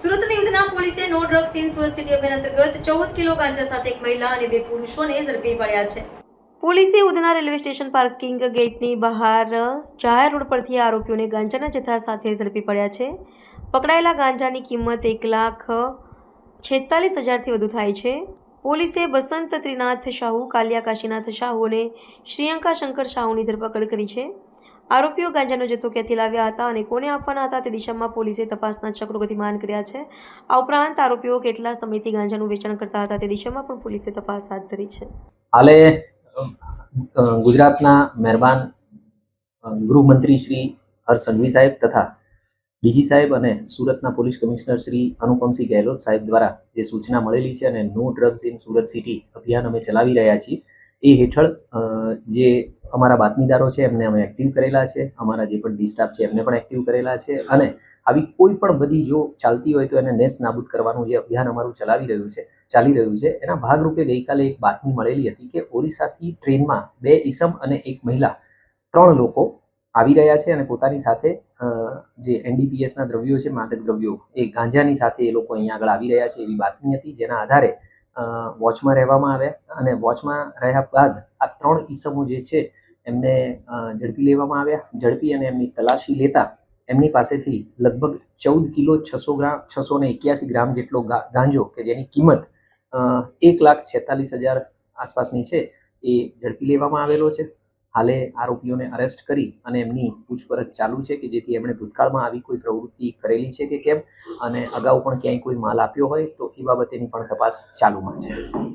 સુરતની યુદ્ધના પોલીસે no drugs in Surat city અભિયાન અંતર્ગત ચૌદ કિલો ગાંજા સાથે એક મહિલા અને બે પુરુષોને ઝડપી પડ્યા છે. પોલીસે ઉધના રેલવે સ્ટેશન પાર્કિંગ ગેટની બહાર જાહેર રોડ પરથી આરોપીઓને ગાંજાના જથ્થા સાથે ઝડપી પડ્યા છે. પકડાયેલા ગાંજાની કિંમત એક લાખ છેતાલીસ હજારથી વધુ થાય છે. પોલીસે બસંત ત્રિનાથ શાહુ, કાલિયા કાશીનાથ શાહુ અને શ્રીયંકા શંકર શાહુની ધરપકડ કરી છે. આરોપીઓ ગાંજાનો જથ્થો ક્યાંથી લાવ્યા હતા અને કોને આપવાના હતા તે દિશામાં પોલીસે તપાસના ચક્રો ગતિમાન કર્યા છે. આ ઉપરાંત આરોપીઓ કેટલા સમયથી ગાંજાનું વેચાણ કરતા હતા તે દિશામાં પણ પોલીસે તપાસ હાથ ધરી છે. હાલે ગુજરાતના મહેરબાન ગૃહમંત્રી શ્રી હર્ષ સંઘવી સાહેબ તથા ડીજી સાહેબ અને સુરતના પોલીસ કમિશનર શ્રી અનુપમસિંહ ગેહલોત સાહેબ દ્વારા જે સૂચના મળેલી છે અને no drugs in Surat city અભિયાન અમે ચલાવી રહ્યા છીએ, એ હેઠળ જે અમારા બાતમીદારો છે, એમને અમે એક્ટિવ કરેલા છે, અમારા જે પણ ડિસ્ટાફ છે, એમને પણ એક્ટિવ કરેલા છે અને આવી કોઈ પણ બધી જો ચાલતી હોય તો એને નેસ્ત નાબૂદ કરવાનું જે અભિયાન અમારું ચલાવી રહ્યું છે, ચાલી રહ્યું છે, એના ભાગરૂપે ગઈકાલે એક બાતમી મળેલી હતી કે ઓરિસ્સાથી ટ્રેનમાં બે ઈસમ અને એક મહિલા ત્રણ લોકો આવી રહ્યા છે અને પોતાની સાથે જે એનડીપીએસના દ્રવ્યો છે, માદક દ્રવ્યો એ ગાંજાની સાથે એ લોકો અહીંયા આગળ આવી રહ્યા છે એવી બાતમી હતી, જેના આધારે વોચમાં રહેવામાં આવ્યા અને વોચમાં રહ્યા બાદ આ ત્રણ ઈસમો જે છે, એમને ઝડપી લેવામાં આવ્યા. ઝડપી અને એમની તલાશી લેતા એમની પાસેથી લગભગ ચૌદ કિલો છસો ગ્રામ, છસો ને એક્યાસી ગ્રામ જેટલો ગાંજો કે જેની કિંમત એક લાખ છેતાલીસ હજાર આસપાસની છે, એ ઝડપી લેવામાં આવેલો છે. હાલે આરોપીઓને અરેસ્ટ કરી અને એમની પૂછપરછ ચાલુ છે કે જેથી એમણે ભૂતકાળમાં આવી કોઈ પ્રવૃત્તિ કરેલી છે કે કેમ? અને અગાઉ પણ ક્યાંય કોઈ માલ આપ્યો હોય તો એ બાબતેની પણ તપાસ ચાલુમાં છે.